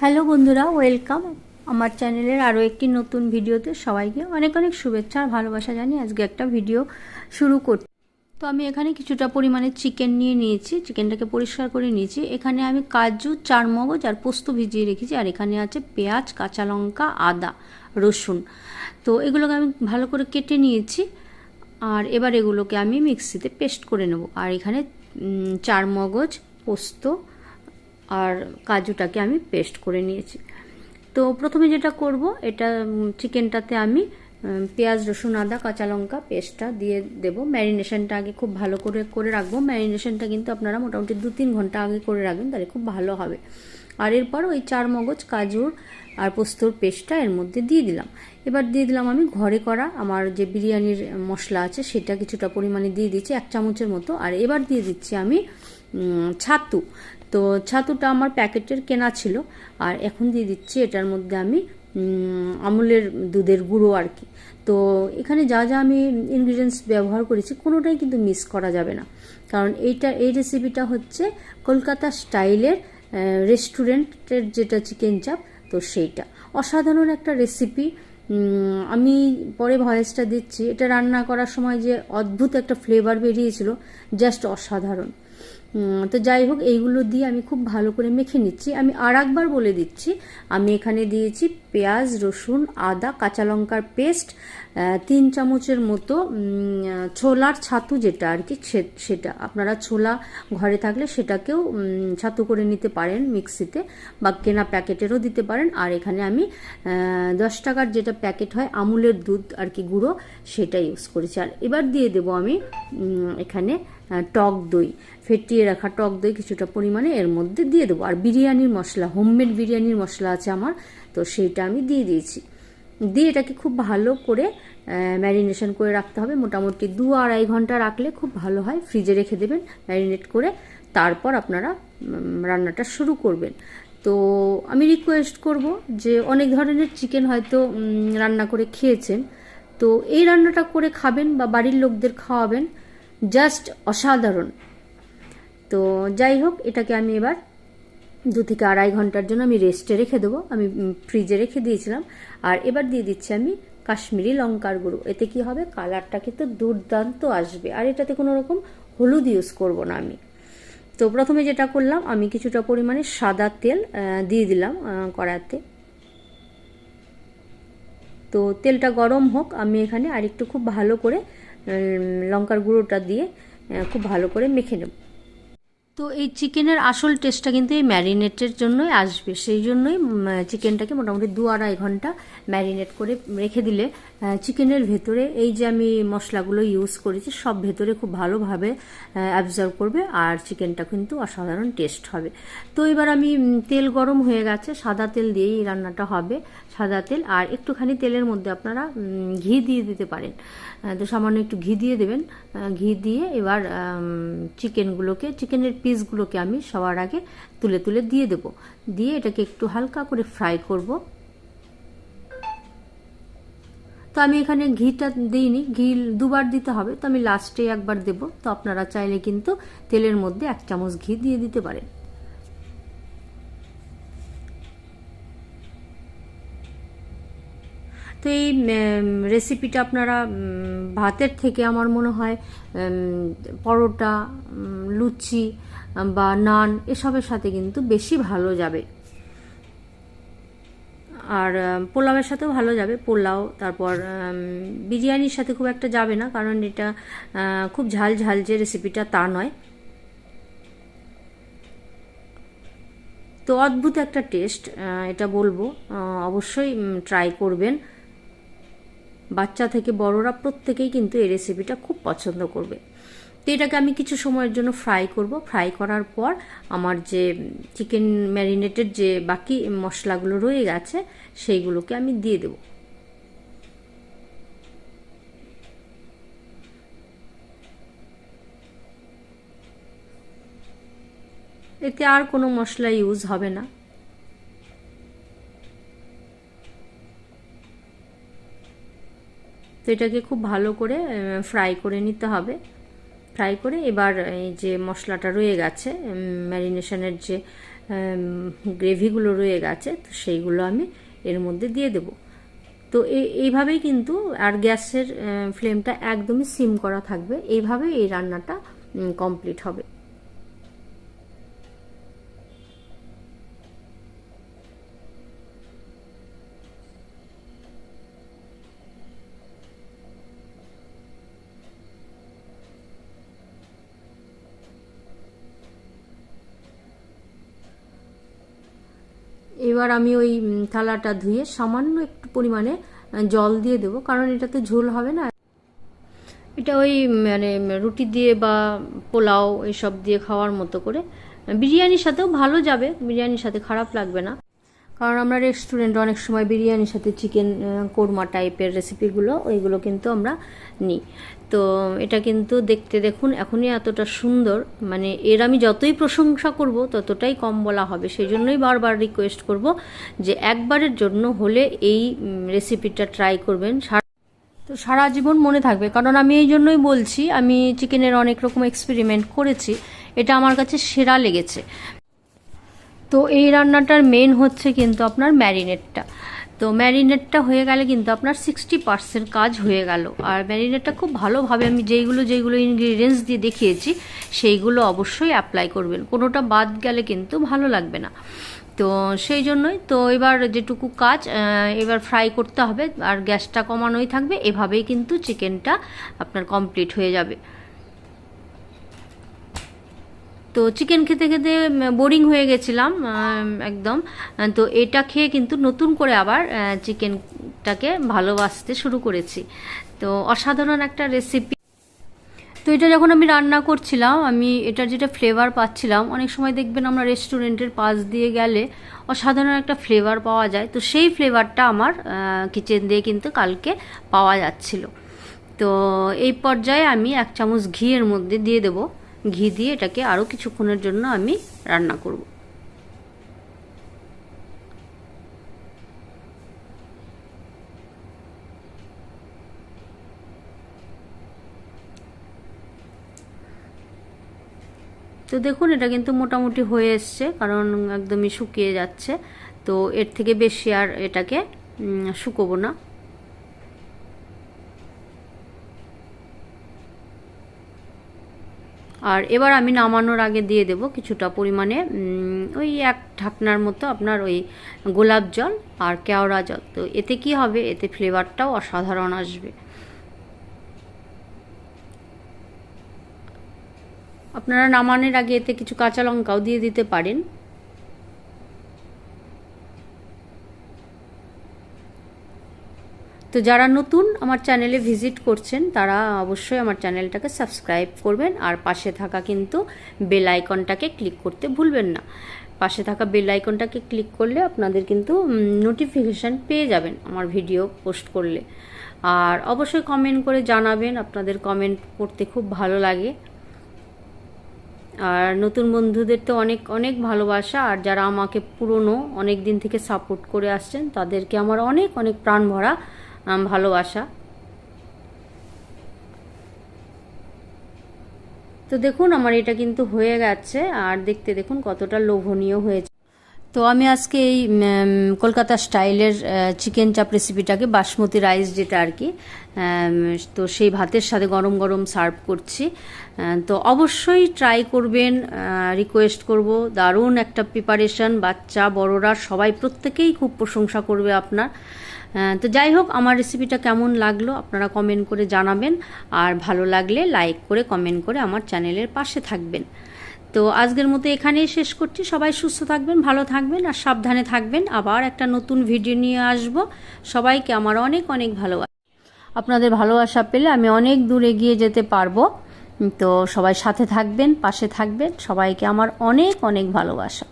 Hello বন্ধুরা welcome. আমার চ্যানেলের আরও একটি নতুন ভিডিওতে সবাইকে অনেক অনেক শুভেচ্ছা আর ভালোবাসা জানি আজকে একটা ভিডিও শুরু করছি। তো আমি এখানে কিছুটা পরিমাণে চিকেন নিয়ে নিয়েছি চিকেনটাকে পরিষ্কার করে নিয়েছি। এখানে আমি কাজু চার মগজ আর পোস্ত ভিজিয়ে রেখেছি আর এখানে আছে পেঁয়াজ কাঁচা লঙ্কা আদা রসুন। তো এগুলোকে আমি ভালো করে কেটে নিয়েছি আর এবার এগুলোকে আমি মিক্সিতে পেস্ট করে নেব। আর এখানে উম, চার মগজ পোস্ত আর কাজুটাকে আমি পেস্ট করে নিয়েছি। তো প্রথমে যেটা করব, এটা চিকেনটাতে আমি পেঁয়াজ, রসুন, আদা, কাঁচা লঙ্কা পেস্টটা দিয়ে দেব। ম্যারিনেশনটা আগে খুব ভালো করে করে রাখব। ম্যারিনেশনটা কিন্তু আপনারা মোটামুটি দু তিন ঘণ্টা আগে করে রাখবেন, তাহলে খুব ভালো হবে। আর এরপর ওই চার মগজ কাজুর আর পোস্তর পেস্টটা এর মধ্যে দিয়ে দিলাম। এবার দিয়ে দিলাম আমি ঘরে করা আমার যে বিরিয়ানির মশলা আছে, সেটা কিছুটা পরিমাণে দিয়ে দিচ্ছি এক চামচের মতো। আর এবার দিয়ে দিচ্ছি আমি ছাতু। তো ছাতুটা আমার প্যাকেটের কেনা ছিল, আর এখন দিয়ে দিচ্ছি এটার মধ্যে আমি আমুলের দুধের গুঁড়ো আর কি। তো এখানে যা যা আমি ইনগ্রিডিয়েন্টস ব্যবহার করেছি, কোনোটাই কিন্তু মিস করা যাবে না। কারণ এইটা, এই রেসিপিটা হচ্ছে কলকাতা স্টাইলের রেস্টুরেন্টের যেটা চিকেন চাপ তো সেইটা। অসাধারণ একটা রেসিপি আমি পরে ভয়েসটা দিচ্ছি। এটা রান্না করার সময় যে অদ্ভুত একটা ফ্লেভার বেরিয়েছিল জাস্ট অসাধারণ। তো যাই হোক, এইগুলো দিয়ে আমি খুব ভালো করে মেখে নিচ্ছি। আমি আর একবার বলে দিচ্ছি, আমি এখানে দিয়েছি পেঁয়াজ, রসুন, আদা, কাঁচা লঙ্কার পেস্ট তিন চামচের মতো ছোলার ছাতু যেটা আর কি সেটা। আপনারা ছোলা ঘরে থাকলে সেটাকেও ছাতু করে নিতে পারেন মিক্সিতে বা কেনা প্যাকেটেরও দিতে পারেন। আর এখানে আমি দশ টাকার যেটা প্যাকেট হয়, আমুলের দুধ আর কি গুঁড়ো, সেটা ইউজ করেছি। আর এবার দিয়ে দেবো আমি এখানে টক দই। ফেটিয়ে রাখা টক দই কিছুটা পরিমাণে এর মধ্যে দিয়ে দেবো। আর বিরিয়ানির মশলা, হোমমেড বিরিয়ানির মশলা আছে আমার, তো সেইটা আমি দিয়ে দিয়েছি। দিয়ে এটাকে খুব ভালো করে ম্যারিনেশন করে রাখতে হবে। মোটামুটি দু আড়াই ঘণ্টা রাখলে খুব ভালো হয়। ফ্রিজে রেখে দেবেন, ম্যারিনেট করে তারপর আপনারা রান্নাটা শুরু করবেন। তো আমি রিকোয়েস্ট করব যে অনেক ধরনের চিকেন হয়তো রান্না করে খেয়েছেন। তো এই রান্নাটা করে খাবেন বা বাড়ির লোকদের খাওয়াবেন জাস্ট অসাধারণ। তো যাই হোক, এটাকে আমি এবার দু থেকে আড়াই ঘণ্টার জন্য আমি রেস্টে রেখে দেবো। আমি ফ্রিজে রেখে দিয়েছিলাম। আর এবার দিয়ে দিচ্ছি আমি কাশ্মীরি লঙ্কার গুঁড়ো। এতে কি হবে? কালারটা কিন্তু দুর্দান্ত আসবে। আর এটাতে কোনো রকম হলুদ ইউজ করব না আমি। তো প্রথমে যেটা করলাম, আমি কিছুটা পরিমাণে সাদা তেল দিয়ে দিলাম কড়াতে তো তেলটা গরম হোক, আমি এখানে আরেকটু খুব ভালো করে লঙ্কার গুঁড়োটা দিয়ে খুব ভালো করে মেখে নেব। তো এই চিকেনের আসল টেস্টটা কিন্তু এই ম্যারিনেটের জন্যই আসবে। সেই জন্যই চিকেনটাকে মোটামুটি দু আড়াই ঘণ্টা ম্যারিনেট করে রেখে দিলে চিকেনের ভেতরে এই যে আমি মশলাগুলো ইউজ করেছি, সব ভেতরে খুব ভালোভাবে অ্যাবজর্ব করবে আর চিকেনটা কিন্তু অসাধারণ টেস্ট হবে। তো এবার আমি তেল গরম হয়ে গেছে, সাদা তেল দিয়েই রান্নাটা হবে, সাদা তেল। আর একটুখানি তেলের মধ্যে আপনারা ঘি দিয়ে দিতে পারেন। তো সামান্য একটু ঘি দিয়ে দেবেন। ঘি দিয়ে এবার চিকেনগুলোকে, চিকেনের পিসগুলোকে আমি সবার আগে তুলে তুলে দিয়ে দেব। দিয়ে এটাকে একটু হালকা করে ফ্রাই করব। তো আমি এখানে ঘিটা দিইনি, ঘি দুবার দিতে হবে, তো আমি লাস্টে একবার দেব। তো আপনারা চাইলে কিন্তু তেলের মধ্যে এক চামচ ঘি দিয়ে দিতে পারেন। তো এই রেসিপিটা আপনারা ভাতের থেকে আমার মনে হয় পরোটা লুচি, বা নান, এসবের সাথে কিন্তু বেশি ভালো যাবে। আর পোলাওয়ের সাথেও ভালো যাবে, পোলাও, তারপর বিরিয়ানির সাথে খুব একটা যাবে না, কারণ এটা খুব ঝাল ঝাল যে রেসিপিটা তা নয়। তো অদ্ভুত একটা টেস্ট এটা বলব অবশ্যই ট্রাই করবেন। বাচ্চা থেকে বড়রা প্রত্যেকেই কিন্তু এই রেসিপিটা খুব পছন্দ করবে। তো এটাকে আমি কিছু সময়ের জন্য ফ্রাই করব। ফ্রাই করার পর আমার যে চিকেন ম্যারিনেটেড যে বাকি মশলাগুলো রয়ে গেছে, সেইগুলোকে আমি দিয়ে দেবো। এতে আর কোনো মশলা ইউজ হবে না। তো এটাকে খুব ভালো করে ফ্রাই করে নিতে হবে। ফ্রাই করে এবার এই যে মশলাটা রয়ে গেছে ম্যারিনেশনের যে গ্রেভিগুলো রয়ে গেছে, তো সেইগুলো আমি এর মধ্যে দিয়ে দেব। তো এই এইভাবেই কিন্তু আর গ্যাসের ফ্লেমটা একদমই সিম করা থাকবে। এইভাবে এই রান্নাটা কমপ্লিট হবে। এবার আমি ওই থালাটা ধুয়ে সামান্য একটু পরিমাণে জল দিয়ে দেবো কারণ এটাতে ঝোল হবে না। এটা ওই মানে রুটি দিয়ে বা পোলাও এসব দিয়ে খাওয়ার মতো করে। বিরিয়ানির সাথেও ভালো যাবে বিরিয়ানির সাথে খারাপ লাগবে না। কারণ আমরা রেস্টুরেন্টে অনেক সময় বিরিয়ানির সাথে চিকেন কোরমা টাইপের রেসিপিগুলো ওইগুলো কিন্তু আমরা নিই। তো এটা কিন্তু দেখতে দেখুন, এখনই এতটা সুন্দর। মানে এর আমি যতই প্রশংসা করব, ততটাই কম বলা হবে। সেই জন্যই বারবার রিকোয়েস্ট করব যে একবারের জন্য হলে এই রেসিপিটা ট্রাই করবেন। তো সারা জীবন মনে থাকবে। কারণ আমি এই জন্যই বলছি, আমি চিকেনের অনেক রকম এক্সপেরিমেন্ট করেছি। এটা আমার কাছে সেরা লেগেছে। তো এই রান্নাটার মেন হচ্ছে কিন্তু আপনার ম্যারিনেটটা তো ম্যারিনেটটা হয়ে গেলে কিন্তু আপনার সিক্সটি পার্সেন্ট কাজ হয়ে গেল। আর ম্যারিনেটটা খুব ভালোভাবে আমি যেইগুলো যেইগুলো ইনগ্রিডিয়েন্টস দিয়ে দেখিয়েছি, সেইগুলো অবশ্যই অ্যাপ্লাই করবেন। কোনোটা বাদ গেলে কিন্তু ভালো লাগবে না। তো সেই জন্যই, তো এবার যেটুকু কাজ এবার ফ্রাই করতে হবে। আর গ্যাসটা কমানোই থাকবে। এভাবেই কিন্তু চিকেনটা আপনার কমপ্লিট হয়ে যাবে। তো চিকেন খেতে খেতে বোরিং হয়ে গেছিলাম একদম। তো এটা খেয়ে কিন্তু নতুন করে আবার চিকেনটাকে ভালোবাসতে শুরু করেছি। তো অসাধারণ একটা রেসিপি তো এটা যখন আমি রান্না করছিলাম, আমি এটার যেটা ফ্লেভার পাচ্ছিলাম, অনেক সময় দেখবেন আমরা রেস্টুরেন্টের পাশ দিয়ে গেলে অসাধারণ একটা ফ্লেভার পাওয়া যায়। তো সেই ফ্লেভারটা আমার কিচেন দিয়ে কিন্তু কালকে পাওয়া যাচ্ছিল। তো এই পর্যায়ে আমি এক চামচ ঘিয়ের মধ্যে দিয়ে দেবো। ঘি দিয়ে এটাকে আরও কিছুক্ষণের জন্য আমি রান্না করব। তো দেখুন, এটা কিন্তু মোটামুটি হয়ে এসছে, কারণ একদমই শুকিয়ে যাচ্ছে। তো এর থেকে বেশি আর এটাকে শুকোবো না। আর এবার আমি নামানোর আগে দিয়ে দেব কিছুটা পরিমাণে ওই এক ঢাকনার মতো আপনার ওই গোলাপ জল আর কেওড়া জল। তো এতে কি হবে? এতে ফ্লেভারটাও অসাধারণ আসবে। আপনারা নামানোর আগে এতে কিছু কাঁচা লঙ্কাও দিয়ে দিতে পারেন। তো যারা নতুন আমার চ্যানেলে ভিজিট করছেন, তারা অবশ্যই আমার চ্যানেলটাকে সাবস্ক্রাইব করবেন আর পাশে থাকা কিন্তু বেল আইকনটাকে ক্লিক করতে ভুলবেন না। পাশে থাকা বেল আইকনটাকে ক্লিক করলে আপনাদের কিন্তু নোটিফিকেশান পেয়ে যাবেন আমার ভিডিও পোস্ট করলে। আর অবশ্যই কমেন্ট করে জানাবেন, আপনাদের কমেন্ট করতে খুব ভালো লাগে। আর নতুন বন্ধুদের তো অনেক অনেক ভালোবাসা, আর যারা আমাকে পুরনো অনেক দিন থেকে সাপোর্ট করে আসছেন, তাদেরকে আমার অনেক অনেক প্রাণ ভরা ভালোবাসা। তো দেখুন, আমার এটা কিন্তু হয়ে গেছে, আর দেখতে দেখুন কতটা লোভনীয় হয়েছে। তো আমি আজকে এই কলকাতা স্টাইলের চিকেন চাপ রেসিপিটাকে বাসমতি রাইস যেটা আর কি তো সেই ভাতের সাথে গরম গরম সার্ভ করছি। তো অবশ্যই ট্রাই করবেন রিকোয়েস্ট করব। দারুণ একটা প্রিপারেশন বাচ্চা, বড়রা, সবাই প্রত্যেকেই খুব প্রশংসা করবে আপনার। তো যাই হোক, আমার রেসিপিটা কেমন লাগল আপনারা কমেন্ট করে জানাবেন। আর ভালো লাগলে লাইক করে কমেন্ট করে আমার চ্যানেলের পাশে থাকবেন। তো আজকের মতো এখানেই শেষ করছি। সবাই সুস্থ থাকবেন, ভালো থাকবেন আর সাবধানে থাকবেন। আবার একটা নতুন ভিডিও নিয়ে আসব। সবাইকে আমার অনেক অনেক ভালোবাসা। আপনাদের ভালোবাসা পেলে আমি অনেক দূর এগিয়ে যেতে পারব। তো সবাই সাথে থাকবেন, পাশে থাকবেন। সবাইকে আমার অনেক অনেক ভালোবাসা।